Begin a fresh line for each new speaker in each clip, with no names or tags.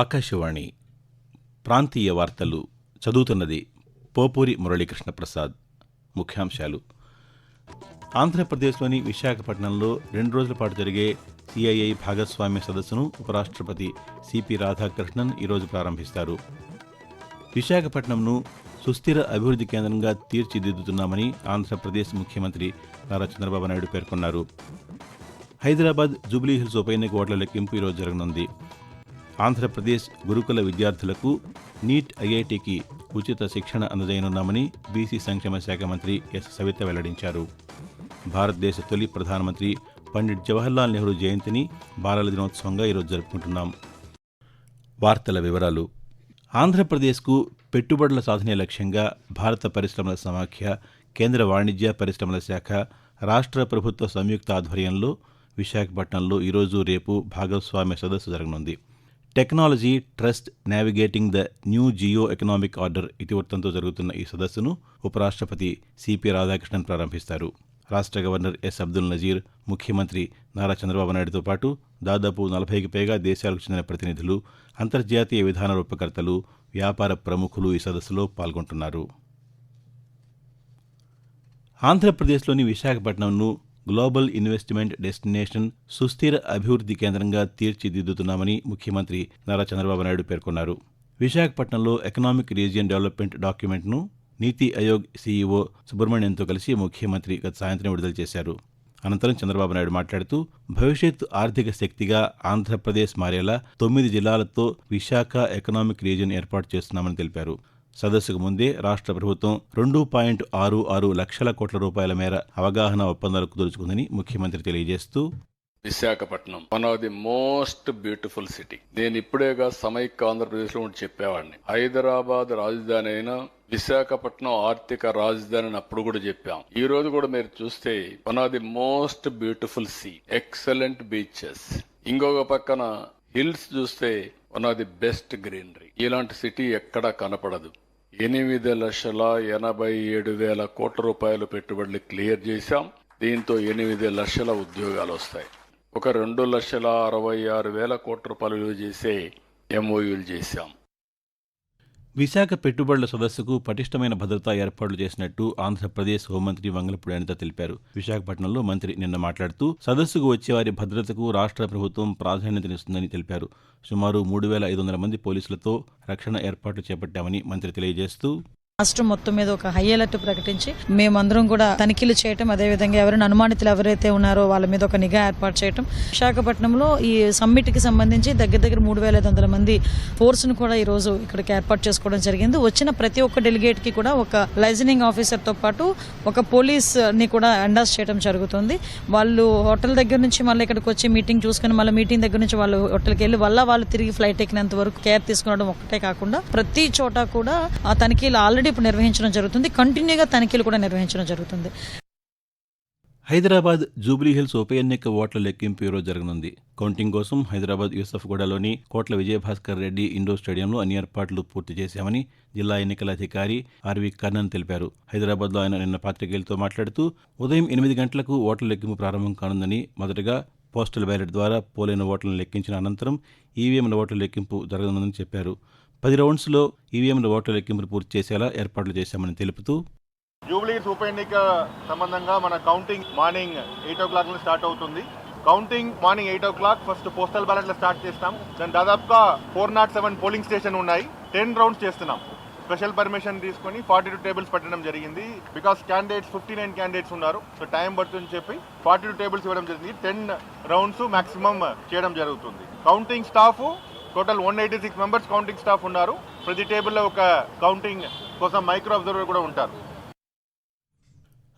ఆకాశవాణి ప్రాంతీయ వార్తలు చదువుతున్నది పోపూరి మురళీకృష్ణ ప్రసాద్ ముఖ్యాంశాలు ఆంధ్రప్రదేశ్లోని విశాఖపట్నంలో రెండు రోజుల పాటు జరిగే సిఐఐ భాగస్వామ్య సదస్సును ఉపరాష్ట్రపతి సిపి రాధాకృష్ణన్ ఈరోజు ప్రారంభిస్తారు విశాఖపట్నంను సుస్థిర అభివృద్ధి కేంద్రంగా తీర్చిదిద్దుతున్నామని ఆంధ్రప్రదేశ్ ముఖ్యమంత్రి నారా చంద్రబాబు నాయుడు పేర్కొన్నారు హైదరాబాద్ జూబ్లీహిల్స్ ఉప ఎన్నిక ఓట్ల లెక్కింపు ఈరోజు జరగనుంది ఆంధ్రప్రదేశ్ గురుకుల విద్యార్థులకు నీట్ ఐఐటికి ఉచిత శిక్షణ అందజేయనున్నామని బీసీ సంక్షేమ శాఖ మంత్రి ఎస్ సవిత వెల్లడించారు భారతదేశ తొలి ప్రధానమంత్రి పండిట్ జవహర్లాల్ నెహ్రూ జయంతిని బాలల దినోత్సవంగా ఈరోజు జరుపుకుంటున్నాం వార్తల వివరాలు ఆంధ్రప్రదేశ్కు పెట్టుబడుల సాధనే లక్ష్యంగా భారత పరిశ్రమల సమాఖ్య కేంద్ర వాణిజ్య పరిశ్రమల శాఖ రాష్ట్ర ప్రభుత్వ సంయుక్త ఆధ్వర్యంలో విశాఖపట్నంలో ఈరోజు రేపు భాగస్వామ్య సదస్సు జరగనుంది technology trust navigating the new geo economic order ఇతివృత్తంతో జరుగుతున్న ఈ సదస్సును ఉపరాష్ట్రపతి సిపి రాధాకృష్ణన్ ప్రారంభిస్తారు రాష్ట్ర గవర్నర్ ఎస్ అబ్దుల్ నజీర్ ముఖ్యమంత్రి నారా చంద్రబాబు నాయుడుతో పాటు దాదాపు నలభైకి పైగా దేశాలకు చెందిన ప్రతినిధులు అంతర్జాతీయ విధాన రూపకర్తలు వ్యాపార ప్రముఖులు ఈ సదస్సులో పాల్గొంటున్నారు ఆంధ్రప్రదేశ్లోని విశాఖపట్నంను గ్లోబల్ ఇన్వెస్ట్మెంట్ డెస్టినేషన్ సుస్థిర అభివృద్ధి కేంద్రంగా తీర్చిదిద్దుతున్నామని ముఖ్యమంత్రి నారా చంద్రబాబు నాయుడు పేర్కొన్నారు విశాఖపట్నంలో ఎకనామిక్ రీజియన్ డెవలప్మెంట్ డాక్యుమెంట్ను నీతి ఆయోగ్ సీఈఓ సుబ్రహ్మణ్యంతో కలిసి ముఖ్యమంత్రి గత సాయంత్రం విడుదల చేశారు అనంతరం చంద్రబాబు నాయుడు మాట్లాడుతూ భవిష్యత్ ఆర్థిక శక్తిగా ఆంధ్రప్రదేశ్ మారేలా తొమ్మిది జిల్లాలతో విశాఖ ఎకనామిక్ రీజియన్ ఏర్పాటు చేస్తున్నామని తెలిపారు సదస్సుకు ముందే రాష్ట్ర ప్రభుత్వం రెండు పాయింట్ ఆరు ఆరు లక్షల కోట్ల రూపాయల మేర అవగాహన ఒప్పందాలు కుదుర్చుకుందని ముఖ్యమంత్రి తెలియజేస్తూ
Visakhapatnam one of the most beautiful city నేను ఇప్పుడేగా సమైక్య ఆంధ్రప్రదేశ్ లో చెప్పేవాడిని హైదరాబాద్ రాజధాని అయిన విశాఖపట్నం ఆర్థిక రాజధాని అని అప్పుడు కూడా చెప్పాం ఈ రోజు కూడా మీరు చూస్తే one of the most beautiful sea excellent beaches ఇంకొక పక్కన హిల్స్ చూస్తే one of the best greenery ఇలాంటి సిటీ ఎక్కడా కనపడదు ఎనిమిది లక్షల ఎనభై ఏడు వేల కోట్ల రూపాయలు పెట్టుబడులు క్లియర్ చేశాం దీంతో ఎనిమిది లక్షల ఉద్యోగాలు వస్తాయి ఒక రెండు లక్షల అరవై ఆరు వేల కోట్ల రూపాయలు చేసే ఎంఓయూలు చేశాం
విశాఖ పెట్టుబడుల సదస్సుకు పటిష్టమైన భద్రతా ఏర్పాట్లు చేసినట్టు ఆంధ్రప్రదేశ్ హోంమంత్రి వంగలపూడి అనిత తెలిపారు విశాఖపట్నంలో మంత్రి నిన్న మాట్లాడుతూ సదస్సుకు వచ్చేవారి భద్రతకు రాష్ట్ర ప్రభుత్వం ప్రాధాన్యతనిస్తుందని తెలిపారు సుమారు మూడు వేల ఐదు వందల మంది పోలీసులతో రక్షణ ఏర్పాట్లు చేపట్టామని మంత్రి తెలియజేస్తూ
రాష్ట్రం మొత్తం మీద ఒక హై అలర్ట్ ప్రకటించి మేమందరం కూడా తనిఖీలు చేయటం అదేవిధంగా ఎవరైనా అనుమానితులు ఎవరైతే ఉన్నారో వాళ్ళ మీద ఒక నిఘా ఏర్పాటు చేయటం విశాఖపట్నంలో ఈ సమ్మిట్ కి సంబంధించి దగ్గర దగ్గర మూడు వేల ఐదు వందల మంది ఫోర్స్ ను కూడా ఈ రోజు ఇక్కడికి ఏర్పాటు చేసుకోవడం జరిగింది వచ్చిన ప్రతి ఒక్క డెలిగేట్ కి కూడా ఒక లైజనింగ్ ఆఫీసర్ తో పాటు ఒక పోలీస్ ని కూడా అండాస్ చేయడం జరుగుతుంది వాళ్ళు హోటల్ దగ్గర నుంచి మళ్ళీ ఇక్కడికి వచ్చి మీటింగ్ చూసుకుని మళ్ళీ మీటింగ్ దగ్గర నుంచి వాళ్ళు హోటల్కి వెళ్ళి వల్ల వాళ్ళు తిరిగి ఫ్లైట్ ఎక్కినంత వరకు కేర్ తీసుకోవడం ఒకటే కాకుండా ప్రతి చోట కూడా తనిఖీలు ఆల్రెడీ ఆల్రెడీ ఇప్పుడు నిర్వహించడం జరుగుతుంది కంటిన్యూగా తనిఖీలు కూడా నిర్వహించడం జరుగుతుంది
హైదరాబాద్ జూబ్లీహిల్స్ ఉప ఎన్నిక ఓట్ల లెక్కింపు ఈరోజు జరగనుంది కౌంటింగ్ కోసం హైదరాబాద్ యూసఫ్గూడలోని కోట్ల విజయభాస్కర్ రెడ్డి ఇండోర్ స్టేడియంలో అన్ని ఏర్పాట్లు పూర్తి చేశామని జిల్లా ఎన్నికల అధికారి ఆర్వి కర్ణన్ తెలిపారు హైదరాబాద్లో ఆయన నిన్న పాత్రికేయులతో మాట్లాడుతూ ఉదయం ఎనిమిది గంటలకు ఓట్ల లెక్కింపు ప్రారంభం కానుందని మొదటగా పోస్టల్ బ్యాలెట్ ద్వారా పోలైన ఓట్లను లెక్కించిన అనంతరం ఈవీఎంల ఓట్ల లెక్కింపు జరగనుందని చెప్పారు పది రౌండ్స్లో ఈవీఎంల ఓట్ల లెక్కింపును పూర్తి చేసేలా ఏర్పాట్లు చేశామని తెలుపుతూ
జూబ్లీ ఉప ఎన్నిక సంబంధంగా మన counting morning eight o'clock start అవుతుంది counting morning eight o'clock first postal బ్యాలెట్లు స్టార్ట్ చేస్తాం దాని దాదాపుగా four nought seven polling station ఉన్నాయి టెన్ రౌండ్స్ చేస్తున్నాం స్పెషల్ పర్మిషన్ తీసుకొని ఫార్టీ టూ టేబుల్స్ పెట్టడం జరిగింది because candidates fifty nine candidates ఉన్నారు సో టైం పడుతుందని చెప్పి ఫార్టీ టూ టేబుల్స్ ఇవ్వడం జరిగింది టెన్ రౌండ్స్ మాక్సిమం చేయడం జరుగుతుంది counting staff total one eighty six members counting staff ఉన్నారు ప్రతి టేబుల్లో ఒక కౌంటింగ్ కోసం మైక్రో అబ్జర్వర్ కూడా ఉంటారు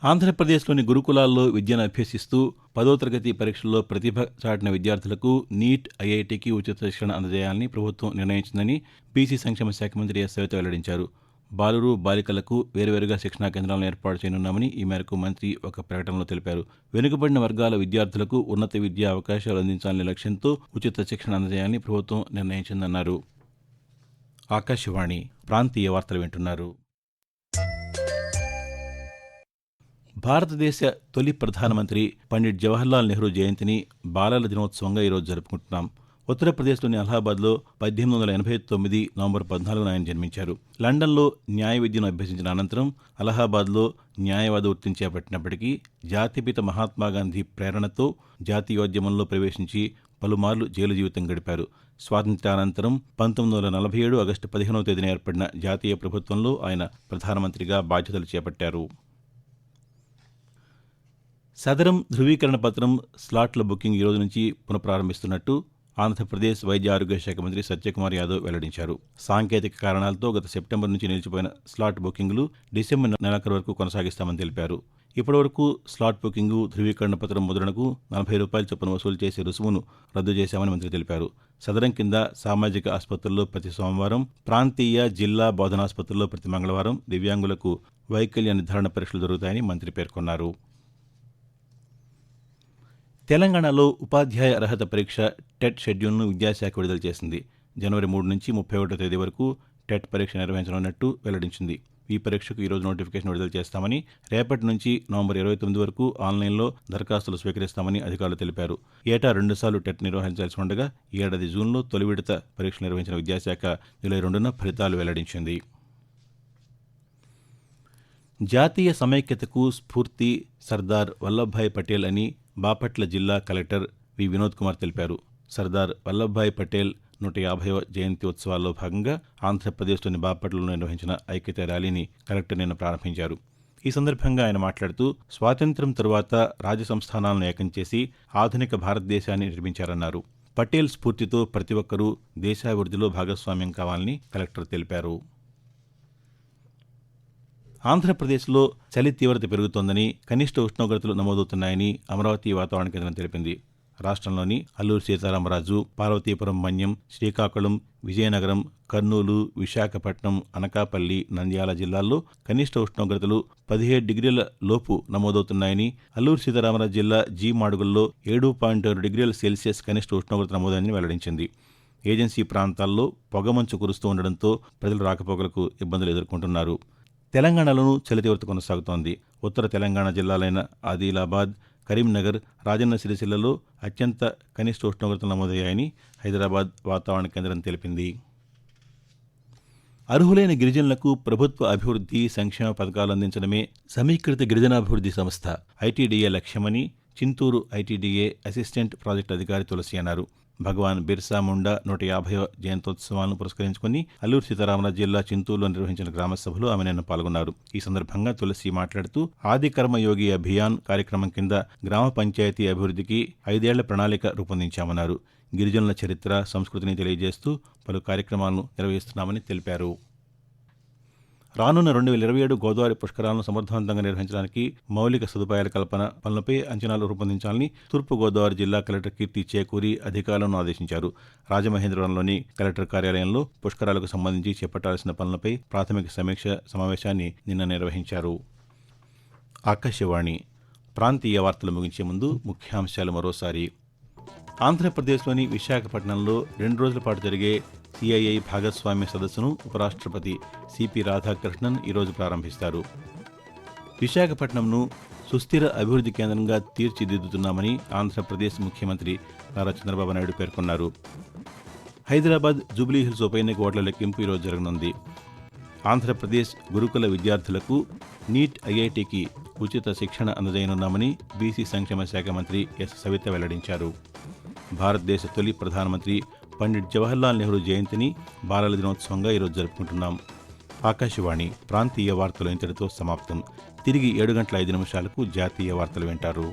ఆంధ్రప్రదేశ్లోని గురుకులాల్లో విద్యను అభ్యసిస్తూ పదో తరగతి పరీక్షల్లో ప్రతిభ చాటిన విద్యార్థులకు నీట్ ఐఐటికి ఉచిత శిక్షణ అందజేయాలని ప్రభుత్వం నిర్ణయించిందని బీసీ సంక్షేమ శాఖ మంత్రి ఎస్ సవిత వెల్లడించారు బాలురు బాలికలకు వేరువేరుగా శిక్షణా కేంద్రాలను ఏర్పాటు చేయనున్నామని ఈ మేరకు మంత్రి ఒక ప్రకటనలో తెలిపారు వెనుకబడిన వర్గాల విద్యార్థులకు ఉన్నత విద్యా అవకాశాలు అందించాలనే లక్ష్యంతో ఉచిత శిక్షణ అందజేయాలని ప్రభుత్వం నిర్ణయించిందన్నారు ఆకాశవాణి ప్రాంతీయ వార్తలు వింటున్నారు భారతదేశ తొలి ప్రధానమంత్రి పండిట్ జవహర్లాల్ నెహ్రూ జయంతిని బాలల దినోత్సవంగా ఈరోజు జరుపుకుంటున్నాం ఉత్తరప్రదేశ్లోని అలహాబాద్లో పద్దెనిమిది వందల ఎనభై తొమ్మిది నవంబర్ పద్నాలుగున ఆయన జన్మించారు లండన్లో న్యాయ విద్యను అభ్యసించిన అనంతరం అలహాబాద్లో న్యాయవాద వృత్తిని చేపట్టినప్పటికీ జాతిపిత మహాత్మాగాంధీ ప్రేరణతో జాతీయోద్యమంలో ప్రవేశించి పలుమార్లు జైలు జీవితం గడిపారు స్వాతంత్ర్యానంతరం పంతొమ్మిది వందల నలభై ఏడు ఆగస్టు పదిహేనవ తేదీన ఏర్పడిన జాతీయ ప్రభుత్వంలో ఆయన ప్రధానమంత్రిగా బాధ్యతలు చేపట్టారు సదరం ధృవీకరణ పత్రం స్లాట్ల బుకింగ్ ఈరోజు నుంచి పునఃప్రారంభిస్తున్నట్టు ఆంధ్రప్రదేశ్ వైద్య ఆరోగ్య శాఖ మంత్రి సత్యకుమార్ యాదవ్ వెల్లడించారు సాంకేతిక కారణాలతో గత సెప్టెంబర్ నుంచి నిలిచిపోయిన స్లాట్ బుకింగ్లు డిసెంబర్ నెలాఖరు వరకు కొనసాగిస్తామని తెలిపారు ఇప్పటివరకు స్లాట్ బుకింగ్ ధృవీకరణ పత్రం ముద్రణకు నలభై రూపాయల చొప్పున వసూలు చేసే రుసుమును రద్దు చేశామని మంత్రి తెలిపారు సదరం కింద సామాజిక ఆసుపత్రుల్లో ప్రతి సోమవారం ప్రాంతీయ జిల్లా బోధనాసుపత్రుల్లో ప్రతి మంగళవారం దివ్యాంగులకు వైకల్య నిర్ధారణ పరీక్షలు జరుగుతాయని మంత్రి పేర్కొన్నారు తెలంగాణలో ఉపాధ్యాయ అర్హత పరీక్ష టెట్ షెడ్యూల్ను విద్యాశాఖ విడుదల చేసింది జనవరి మూడు నుంచి ముప్పై ఒకటో తేదీ వరకు టెట్ పరీక్ష నిర్వహించనున్నట్టు వెల్లడించింది ఈ పరీక్షకు ఈరోజు నోటిఫికేషన్ విడుదల చేస్తామని రేపటి నుంచి నవంబర్ ఇరవై తొమ్మిది వరకు ఆన్లైన్లో దరఖాస్తులు స్వీకరిస్తామని అధికారులు తెలిపారు ఏటా రెండుసార్లు టెట్ నిర్వహించాల్సి ఉండగా ఈ ఏడాది జూన్లో తొలి విడత పరీక్ష నిర్వహించిన విద్యాశాఖ జులై రెండున ఫలితాలు వెల్లడించింది జాతీయ సమైక్యతకు స్ఫూర్తి సర్దార్ వల్లభాయ్ పటేల్ అని బాపట్ల జిల్లా కలెక్టర్ వి వినోద్ కుమార్ తెలిపారు సర్దార్ వల్లభాయ్ పటేల్ నూట యాభైవ జయంతి ఉత్సవాల్లో భాగంగా ఆంధ్రప్రదేశ్లోని బాపట్లలో నిర్వహించిన ఐక్యత ర్యాలీని కలెక్టర్ నిన్న ప్రారంభించారు ఈ సందర్భంగా ఆయన మాట్లాడుతూ స్వాతంత్ర్యం తరువాత రాజసంస్థానాలను ఏకం చేసి ఆధునిక భారతదేశాన్ని నిర్మించారన్నారు పటేల్ స్ఫూర్తితో ప్రతి ఒక్కరూ దేశాభివృద్ధిలో భాగస్వామ్యం కావాలని కలెక్టర్ తెలిపారు ఆంధ్రప్రదేశ్లో చలి తీవ్రత పెరుగుతోందని కనిష్ట ఉష్ణోగ్రతలు నమోదవుతున్నాయని అమరావతి వాతావరణ కేంద్రం తెలిపింది రాష్ట్రంలోని అల్లూరు సీతారామరాజు పార్వతీపురం మన్యం శ్రీకాకుళం విజయనగరం కర్నూలు విశాఖపట్నం అనకాపల్లి నంద్యాల జిల్లాల్లో కనిష్ట ఉష్ణోగ్రతలు పదిహేడు డిగ్రీల లోపు నమోదవుతున్నాయని అల్లూరు సీతారామరాజు జిల్లా జీ మాడుగుల్లో ఏడు పాయింట్ ఆరు డిగ్రీల సెల్సియస్ కనిష్ట ఉష్ణోగ్రత నమోదైందని వెల్లడించింది ఏజెన్సీ ప్రాంతాల్లో పొగమంచు కురుస్తూ ఉండడంతో ప్రజలు రాకపోకలకు ఇబ్బందులు ఎదుర్కొంటున్నారు తెలంగాణలోనూ చలితీవ్రత కొనసాగుతోంది ఉత్తర తెలంగాణ జిల్లాలైన ఆదిలాబాద్ కరీంనగర్ రాజన్న సిరిసిల్లలో అత్యంత కనిష్ట ఉష్ణోగ్రతలు నమోదయ్యాయని హైదరాబాద్ వాతావరణ కేంద్రం తెలిపింది అర్హులైన గిరిజనులకు ప్రభుత్వ అభివృద్ధి సంక్షేమ పథకాలు అందించడమే సమీకృత గిరిజనాభివృద్ధి సంస్థ ఐటీడీఏ లక్ష్యమని చింతూరు ఐటీడీఏ అసిస్టెంట్ ప్రాజెక్టు అధికారి తులసి అన్నారు భగవాన్ బిర్సా ముండా నూట యాభైవ జయంతోత్సవాలను పురస్కరించుకుని అల్లూరు సీతారామరాజు జిల్లా చింతూరులో నిర్వహించిన గ్రామసభలో ఆమె నిన్న పాల్గొన్నారు ఈ సందర్భంగా తులసి మాట్లాడుతూ ఆది కర్మయోగి అభియాన్ కార్యక్రమం కింద గ్రామ పంచాయతీ అభివృద్ధికి ఐదేళ్ల ప్రణాళిక రూపొందించామన్నారు గిరిజనుల చరిత్ర సంస్కృతిని తెలియజేస్తూ పలు కార్యక్రమాలను నిర్వహిస్తున్నామని తెలిపారు రానున్న రెండు వేల ఇరవై ఏడు గోదావరి పుష్కరాలను సమర్థవంతంగా నిర్వహించడానికి మౌలిక సదుపాయాల కల్పన పనులపై అంచనాలు రూపొందించాలని తూర్పుగోదావరి జిల్లా కలెక్టర్ కీర్తి చేకూరి అధికారులను ఆదేశించారు రాజమహేంద్రవరంలోని కలెక్టర్ కార్యాలయంలో పుష్కరాలకు సంబంధించి చేపట్టాల్సిన పనులపై ప్రాథమిక సమీక్ష సమావేశాన్ని నిన్న నిర్వహించారు ఆకాశవాణి ప్రాంతీయ వార్తలు ముగించే ముందు ముఖ్యాంశాలు మరోసారి ఆంధ్రప్రదేశ్లోని విశాఖపట్నంలో రెండు రోజుల పాటు జరిగే సిఐఐ భాగస్వామ్య సదస్సును ఉపరాష్ట్రపతి సిపి రాధాకృష్ణన్ ఈరోజు ప్రారంభిస్తారు విశాఖపట్నంను సుస్థిర అభివృద్ధి కేంద్రంగా తీర్చిదిద్దుతున్నామని ఆంధ్రప్రదేశ్ ముఖ్యమంత్రి నారా చంద్రబాబు నాయుడు పేర్కొన్నారు హైదరాబాద్ జూబ్లీహిల్స్ ఉప ఎన్నిక ఓట్ల లెక్కింపు ఈరోజు జరగనుంది ఆంధ్రప్రదేశ్ గురుకుల విద్యార్థులకు నీట్ ఐఐటికి ఉచిత శిక్షణ అందజేయనున్నామని బీసీ సంక్షేమ శాఖ మంత్రి ఎస్ సవిత వెల్లడించారు భారతదేశ తొలి ప్రధానమంత్రి పండిట్ జవహర్లాల్ నెహ్రూ జయంతిని బాలల దినోత్సవంగా ఈరోజు జరుపుకుంటున్నాం ఆకాశవాణి ప్రాంతీయ వార్తలు ఇంతటితో సమాప్తం తిరిగి ఏడు గంటల ఐదు నిమిషాలకు జాతీయ వార్తలు వింటారు